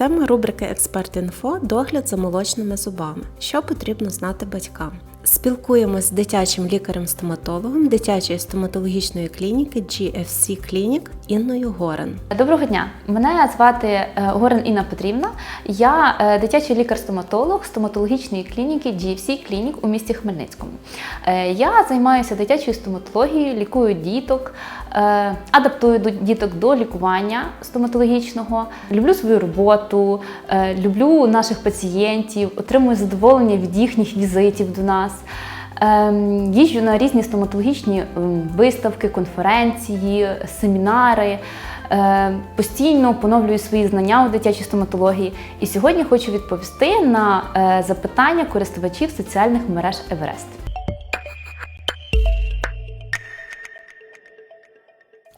Тема рубрики Експерт-інфо догляд за молочними зубами. Що потрібно знати батькам? Спілкуємось з дитячим лікарем-стоматологом дитячої стоматологічної клініки GFC Clinic Інною Горен. Доброго дня, мене звати е, Горен Інна Петрівна. Я е, дитячий лікар-стоматолог стоматологічної клініки GFC Clinic у місті Хмельницькому. Е, Я займаюся дитячою стоматологією, лікую діток, адаптую діток до лікування стоматологічного. Люблю свою роботу, люблю наших пацієнтів, отримую задоволення від їхніх візитів до нас. Ем, Їжджу на різні стоматологічні ем, виставки, конференції, семінари. Е, Постійно поновлюю свої знання у дитячій стоматології. І сьогодні хочу відповісти на е, запитання користувачів соціальних мереж Еверест.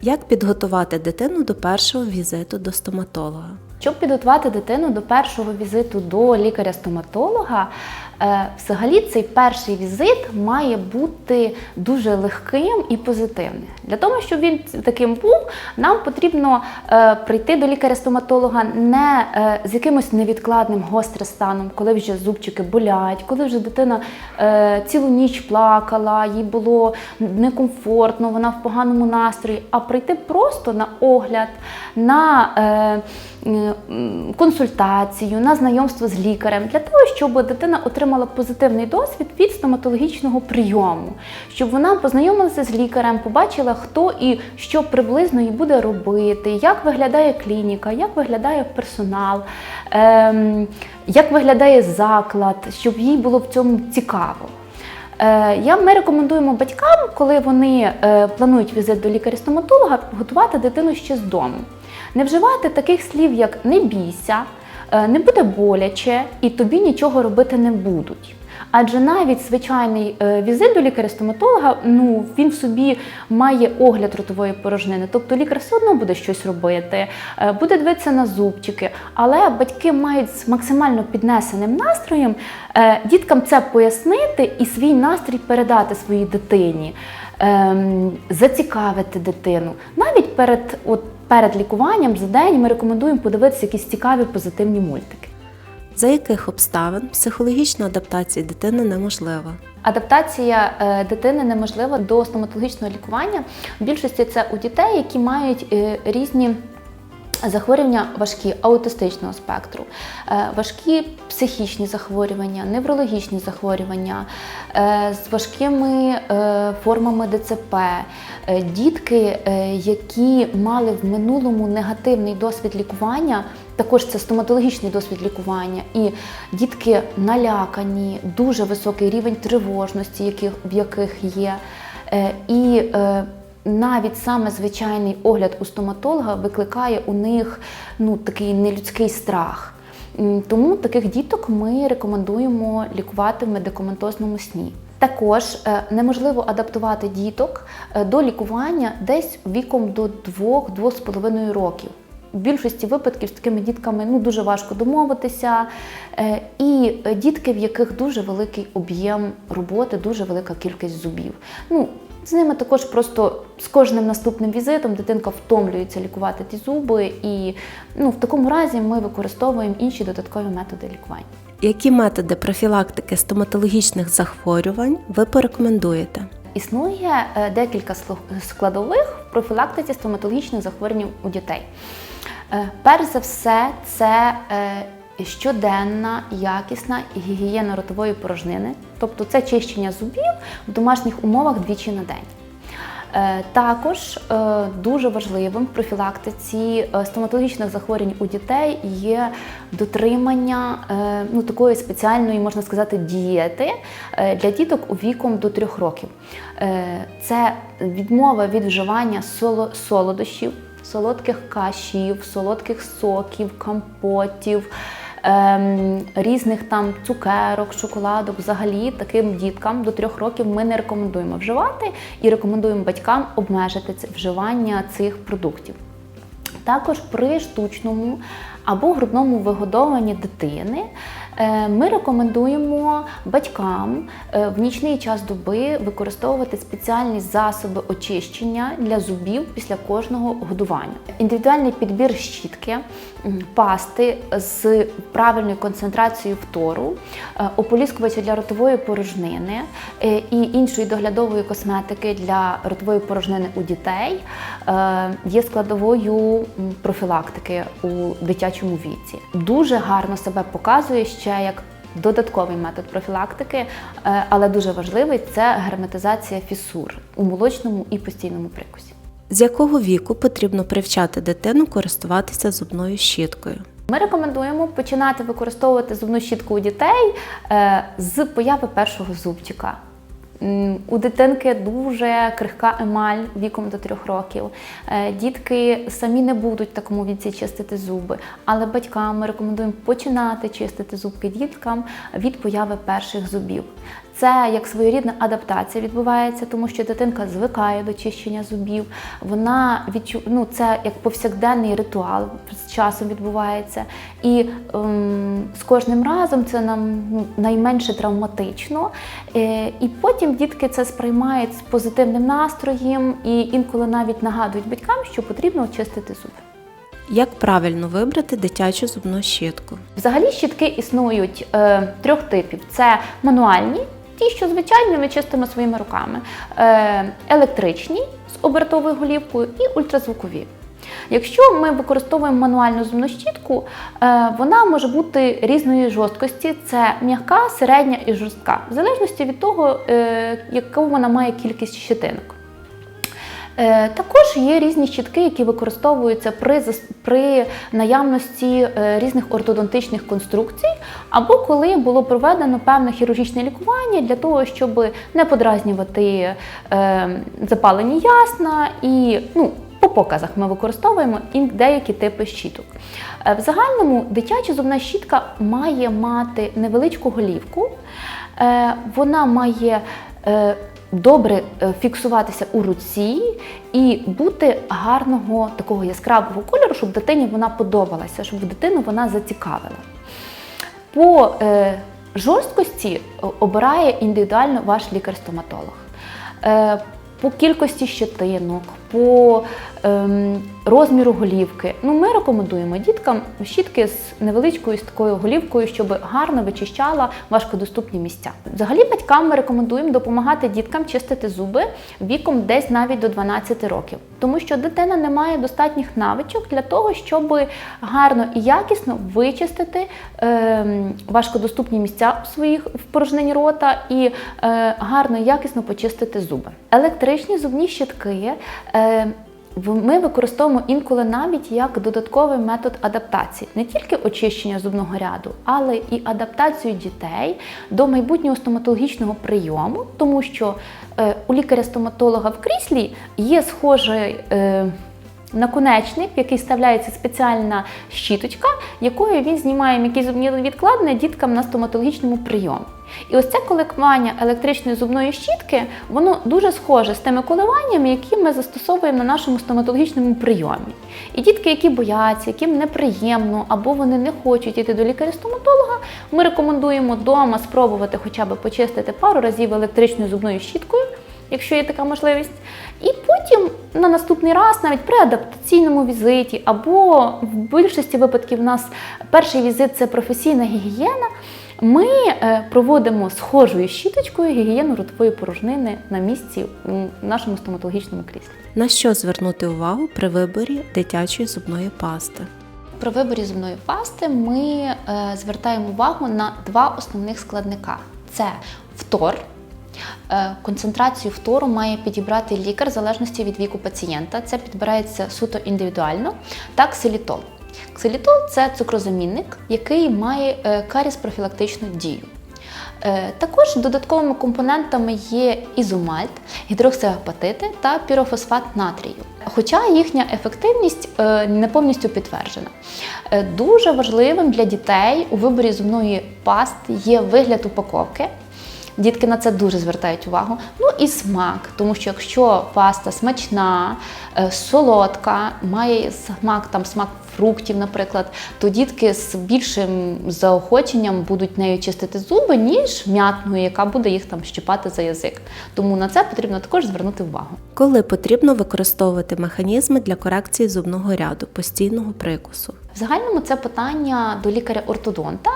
Як підготувати дитину до першого візиту до стоматолога? Щоб підготувати дитину до першого візиту до лікаря-стоматолога, взагалі цей перший візит має бути дуже легким і позитивним. Для того, щоб він таким був, нам потрібно е, прийти до лікаря-стоматолога не е, з якимось невідкладним гострим станом, коли вже зубчики болять, коли вже дитина е, цілу ніч плакала, їй було некомфортно, вона в поганому настрої, а прийти просто на огляд, на е, е, консультацію, на знайомство з лікарем, для того, щоб дитина отримала позитивний досвід від стоматологічного прийому, щоб вона познайомилася з лікарем, побачила, хто і що приблизно їй буде робити, як виглядає клініка, як виглядає персонал, ем, як виглядає заклад, щоб їй було в цьому цікаво. Е, Я, ми рекомендуємо батькам, коли вони е, планують візит до лікаря-стоматолога, готувати дитину ще з дому. Не вживати таких слів, як не бійся, не буде боляче і тобі нічого робити не будуть. Адже навіть звичайний е, візит до лікаря-стоматолога, ну він в собі має огляд ротової порожнини. Тобто лікар все одно буде щось робити, е, буде дивитися на зубчики. Але батьки мають з максимально піднесеним настроєм е, діткам це пояснити і свій настрій передати своїй дитині, ем, зацікавити дитину. Навіть перед, от, перед лікуванням за день ми рекомендуємо подивитися якісь цікаві позитивні мультики. За яких обставин психологічна адаптація дитини неможлива? Адаптація е, дитини неможлива до стоматологічного лікування. В більшості це у дітей, які мають е, різні. Захворювання важкі аутистичного спектру, е, важкі психічні захворювання, неврологічні захворювання е, з важкими е, формами ДЦП, дітки, які мали в минулому негативний досвід лікування, також це стоматологічний досвід лікування, і дітки налякані, дуже високий рівень тривожності, в яких є. І навіть саме звичайний огляд у стоматолога викликає у них ну, такий нелюдський страх. Тому таких діток ми рекомендуємо лікувати в медикаментозному сні. Також е, неможливо адаптувати діток е, до лікування десь віком до 2-2,5 років. В більшості випадків з такими дітками ну, дуже важко домовитися. Е, І дітки, в яких дуже великий об'єм роботи, дуже велика кількість зубів. Ну, з ними також просто з кожним наступним візитом дитинка втомлюється лікувати ті зуби, і ну, в такому разі ми використовуємо інші додаткові методи лікування. Які методи профілактики стоматологічних захворювань ви порекомендуєте? Існує е, декілька складових в профілактиці стоматологічних захворювань у дітей. Е, Перш за все, це е, щоденна якісна гігієна ротової порожнини, тобто це чищення зубів в домашніх умовах двічі на день. Е, Також е, дуже важливим в профілактиці е, стоматологічних захворювань у дітей є дотримання ну, такої спеціальної, можна сказати, дієти для діток у віком до 3 років. Це відмова від вживання соло- солодощів, солодких кашів, солодких соків, компотів ем, різних там цукерок, шоколадок. Взагалі таким діткам до трьох років ми не рекомендуємо вживати і рекомендуємо батькам обмежити вживання цих продуктів. Також при штучному або грудному вигодованні дитини Ми рекомендуємо батькам е, в нічний час доби використовувати спеціальні засоби очищення для зубів після кожного годування. Індивідуальний підбір щітки, пасти з правильною концентрацією фтору, е, ополіскувача для ротової порожнини е, і іншої доглядової косметики для ротової порожнини у дітей е, є складовою профілактики у дитячому віці. Дуже гарно себе показує ще як додатковий метод профілактики, е, але дуже важливий це герметизація фісур у молочному і постійному прикусі. З якого віку потрібно привчати дитину користуватися зубною щіткою? Ми рекомендуємо починати використовувати зубну щітку у дітей е, з появи першого зубчика. У дитинки дуже крихка емаль віком до трьох років. Е, Дітки самі не будуть в такому віці чистити зуби, але батькам ми рекомендуємо починати чистити зубки діткам від появи перших зубів. Це як своєрідна адаптація відбувається, тому що дитинка звикає до чищення зубів. Вона відчу... ну, це як повсякденний ритуал з часом відбувається. І ем, з кожним разом це нам ну, найменше травматично. Е, і потім дітки це сприймають з позитивним настроєм і інколи навіть нагадують батькам, що потрібно очистити зуби. Як правильно вибрати дитячу зубну щітку? Взагалі щітки існують е, трьох типів: це мануальні, ті, що звичайно ми чистимо своїми руками, е, електричні з обертовою голівкою і ультразвукові. Якщо ми використовуємо мануальну зубну щітку, е, вона може бути різної жорсткості: це м'яка, середня і жорстка, в залежності від того, е, яку вона має кількість щетинок. Е, Також є різні щітки, які використовуються при, при наявності е, різних ортодонтичних конструкцій, або коли було проведено певне хірургічне лікування для того, щоб не подразнювати е, запалені ясна і ну, по показах ми використовуємо і деякі типи щіток. В загальному дитяча зубна щітка має мати невеличку голівку, вона має добре е, фіксуватися у руці і бути гарного такого яскравого кольору, щоб дитині вона подобалася, щоб дитину вона зацікавила. По е, жорсткості е, обирає індивідуально ваш лікар-стоматолог. По кількості щетинок, по ем, розміру голівки. Ну, ми рекомендуємо діткам щітки з невеличкою з такою голівкою, щоб гарно вичищала важкодоступні місця. Взагалі, батькам ми рекомендуємо допомагати діткам чистити зуби віком десь навіть до 12 років, тому що дитина не має достатніх навичок для того, щоб гарно і якісно вичистити ем, важкодоступні місця у своїх в рота і е, гарно і якісно почистити зуби. Електричні зубні щітки. Е, ми використовуємо інколи навіть як додатковий метод адаптації, не тільки очищення зубного ряду, але і адаптацію дітей до майбутнього стоматологічного прийому, тому що е, у лікаря-стоматолога в кріслі є схожий. Наконечник, в який вставляється спеціальна щіточка, якою він знімає м'які зубні відкладення діткам на стоматологічному прийомі. І ось це коливання електричної зубної щітки, воно дуже схоже з тими коливаннями, які ми застосовуємо на нашому стоматологічному прийомі. І дітки, які бояться, яким неприємно або вони не хочуть йти до лікаря-стоматолога, ми рекомендуємо вдома спробувати хоча б почистити пару разів електричною зубною щіткою якщо є така можливість. І потім на наступний раз, навіть при адаптаційному візиті, або в більшості випадків у нас перший візит це професійна гігієна. Ми е, проводимо схожою щіточкою гігієну ротової порожнини на місці у нашому стоматологічному кріслі. На що звернути увагу при виборі дитячої зубної пасти? При виборі зубної пасти ми е, звертаємо увагу на два основних складника: це фтор. Е, Концентрацію фтору має підібрати лікар в залежності від віку пацієнта. Це підбирається суто індивідуально. Та ксилітол. Ксилітол це цукрозамінник, який має е, каріс-профілактичну дію. Е, Також додатковими компонентами є ізомальт, гідроксиапатити та пірофосфат натрію. Хоча їхня ефективність не повністю підтверджена. Дуже важливим для дітей у виборі зубної пасти є вигляд упаковки. Дітки на це дуже звертають увагу. Ну і смак, тому що якщо паста смачна, е, солодка, має смак, там смак фруктів, наприклад, то дітки з більшим заохоченням будуть нею чистити зуби, ніж м'ятною, яка буде їх там щипати за язик. Тому на це потрібно також звернути увагу. Коли потрібно використовувати механізми для корекції зубного ряду, постійного прикусу. В загальному це питання до лікаря-ортодонта.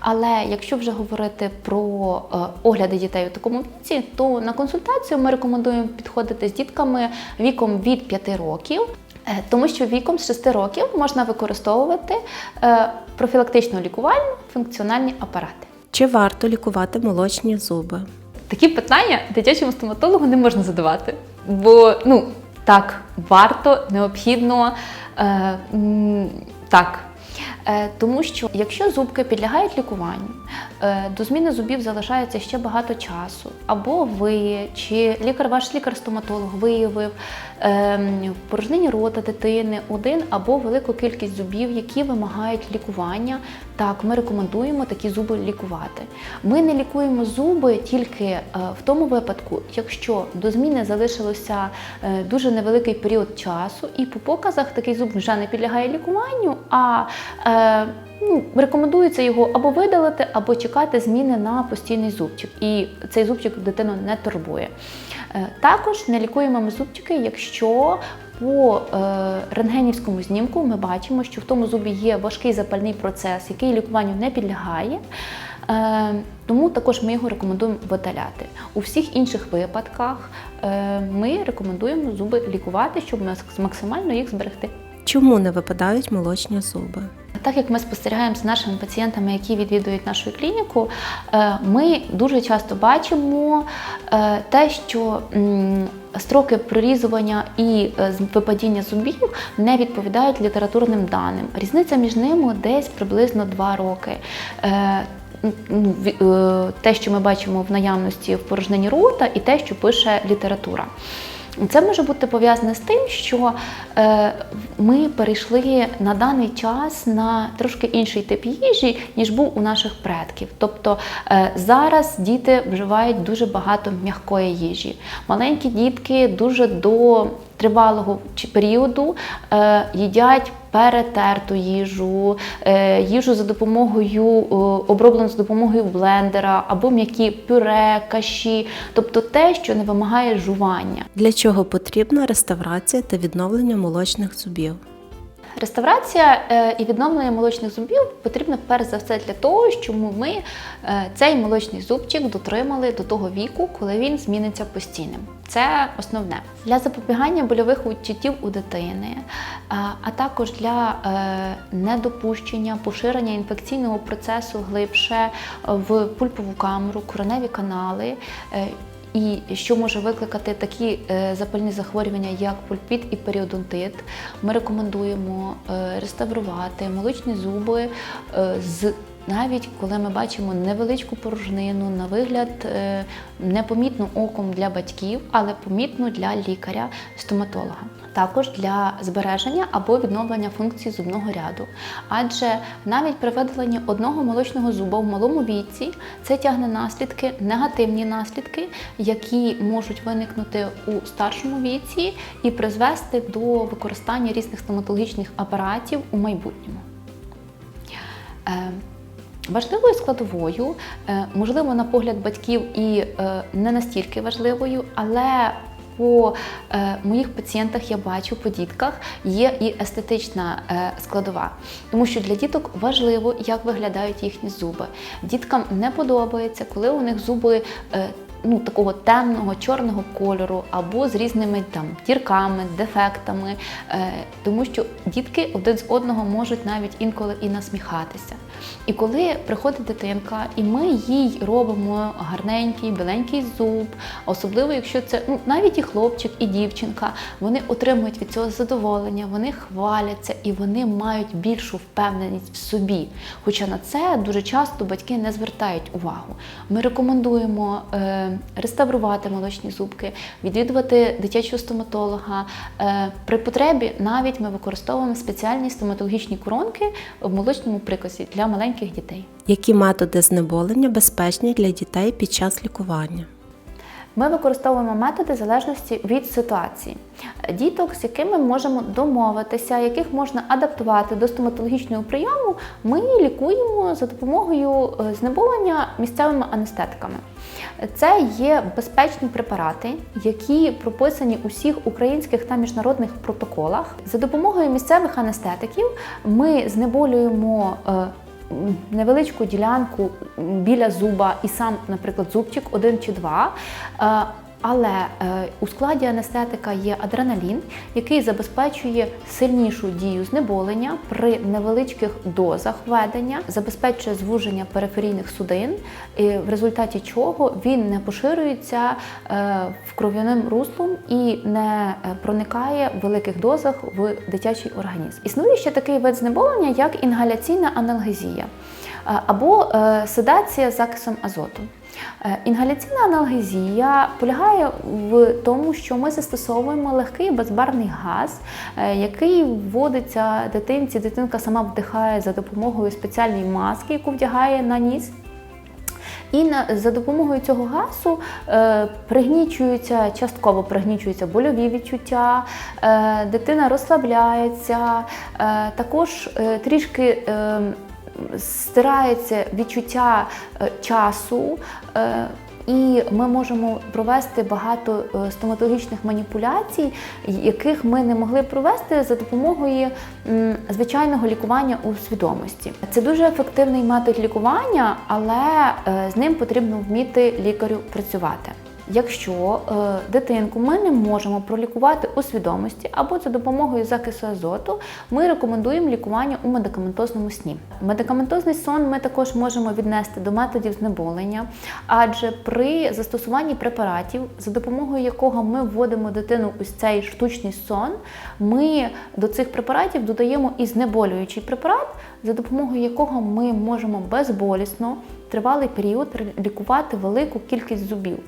Але якщо вже говорити про е, огляди дітей у такому віці, то на консультацію ми рекомендуємо підходити з дітками віком від 5 років. Е, Тому що віком з 6 років можна використовувати е, профілактично лікувальні функціональні апарати. Чи варто лікувати молочні зуби? Такі питання дитячому стоматологу не можна задавати. Бо ну так, варто, необхідно. Е, так. Е, тому що якщо зубки підлягають лікуванню, до зміни зубів залишається ще багато часу, або ви чи лікар, ваш лікар-стоматолог виявив е, в порожнині рота дитини один або велику кількість зубів, які вимагають лікування. Так, ми рекомендуємо такі зуби лікувати. Ми не лікуємо зуби тільки е, в тому випадку, якщо до зміни залишилося е, дуже невеликий період часу, і по показах такий зуб вже не підлягає лікуванню, а е, ну, рекомендується його або видалити, або чекати зміни на постійний зубчик. І цей зубчик дитину не турбує. Е, Також не лікуємо ми зубчики, якщо по е, рентгенівському знімку ми бачимо, що в тому зубі є важкий запальний процес, який лікуванню не підлягає. Е, тому також ми його рекомендуємо видаляти. У всіх інших випадках ми рекомендуємо зуби лікувати, щоб макс- максимально їх зберегти. Чому не випадають молочні зуби? Так як ми спостерігаємо з нашими пацієнтами, які відвідують нашу клініку, е, ми дуже часто бачимо е, те, що строки прорізування і е, випадіння зубів не відповідають літературним даним. Різниця між ними десь приблизно 2 роки. Те, що ми бачимо в наявності в порожнині рота, і те, що пише література. Це може бути пов'язане з тим, що е, ми перейшли на даний час на трошки інший тип їжі, ніж був у наших предків. Тобто е, зараз діти вживають дуже багато м'якої їжі. Маленькі дітки дуже до тривалого періоду е, їдять перетерту їжу, е, їжу за допомогою е, оброблену за допомогою блендера або м'які пюре, каші, тобто те, що не вимагає жування. Для чого потрібна реставрація та відновлення молочних зубів? Реставрація е, і відновлення молочних зубів потрібно перш за все для того, щоб ми е, цей молочний зубчик дотримали до того віку, коли він зміниться постійним. Це основне для запобігання больових відчуттів у дитини, а, а також для е, недопущення поширення інфекційного процесу глибше в пульпову камеру, короневі канали. І що може викликати такі е, запальні захворювання, як пульпіт і періодонтит. Ми рекомендуємо е, реставрувати молочні зуби е, з. Навіть коли ми бачимо невеличку порожнину, на вигляд е, непомітну оком для батьків, але помітну для лікаря-стоматолога. Також для збереження або відновлення функцій зубного ряду. Адже навіть при видаленні одного молочного зуба в малому віці це тягне наслідки, негативні наслідки, які можуть виникнути у старшому віці і призвести до використання різних стоматологічних апаратів у майбутньому. Важливою складовою, е, можливо, на погляд батьків і е, не настільки важливою, але по е, моїх пацієнтах я бачу по дітках є і естетична складова, тому що для діток важливо, як виглядають їхні зуби. Діткам не подобається, коли у них зуби. Ну, такого темного чорного кольору або з різними там дірками, дефектами, тому що дітки один з одного можуть навіть інколи і насміхатися. І коли приходить дитинка, і ми їй робимо гарненький, біленький зуб, особливо якщо це ну, навіть і хлопчик, і дівчинка, вони отримують від цього задоволення, вони хваляться і вони мають більшу впевненість в собі. Хоча на це дуже часто батьки не звертають увагу. Ми рекомендуємо е, реставрувати молочні зубки, відвідувати дитячого стоматолога. Е, при потребі навіть ми використовуємо спеціальні стоматологічні коронки в молочному прикосі для для маленьких дітей. Які методи знеболення безпечні для дітей під час лікування? Ми використовуємо методи в залежності від ситуації. Діток, з якими можемо домовитися, яких можна адаптувати до стоматологічного прийому, ми лікуємо за допомогою е, знеболення місцевими анестетиками. Це є безпечні препарати, які прописані у всіх українських та міжнародних протоколах. За допомогою місцевих анестетиків ми знеболюємо. Е, Невеличку ділянку біля зуба і сам, наприклад, зубчик один чи два. Але е, у складі анестетика є адреналін, який забезпечує сильнішу дію знеболення при невеличких дозах введення, забезпечує звуження периферійних судин, в результаті чого він не поширюється е, в кров'яним руслом і не е, проникає в великих дозах в дитячий організм. Існує ще такий вид знеболення, як інгаляційна аналгезія або е, седація з закисом азоту. Е, Інгаляційна аналгезія полягає в тому, що ми застосовуємо легкий безбарний газ, е, який вводиться дитинці. Дитинка сама вдихає за допомогою спеціальної маски, яку вдягає на ніс. І за допомогою цього газу е, пригнічуються, частково пригнічуються больові відчуття, е, дитина розслабляється, е, також е, трішки е, стирається відчуття е, часу. Е, і ми можемо провести багато е, стоматологічних маніпуляцій, яких ми не могли провести за допомогою звичайного лікування у свідомості. Це дуже ефективний метод лікування, але з ним потрібно вміти лікарю працювати. Якщо е, дитинку ми не можемо пролікувати у свідомості або за допомогою закису азоту, ми рекомендуємо лікування у медикаментозному сні. Медикаментозний сон ми також можемо віднести до методів знеболення, адже при застосуванні препаратів, за допомогою якого ми вводимо дитину у цей штучний сон, ми до цих препаратів додаємо і знеболюючий препарат, за допомогою якого ми можемо безболісно тривалий період лікувати велику кількість зубів.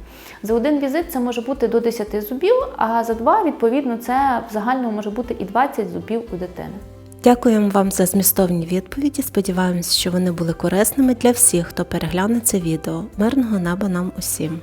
За один візит це може бути до 10 зубів, а за два, відповідно, це в загальному може бути і 20 зубів у дитини. Дякуємо вам за змістовні відповіді. Сподіваємось, що вони були корисними для всіх, хто перегляне це відео. Мирного неба нам усім!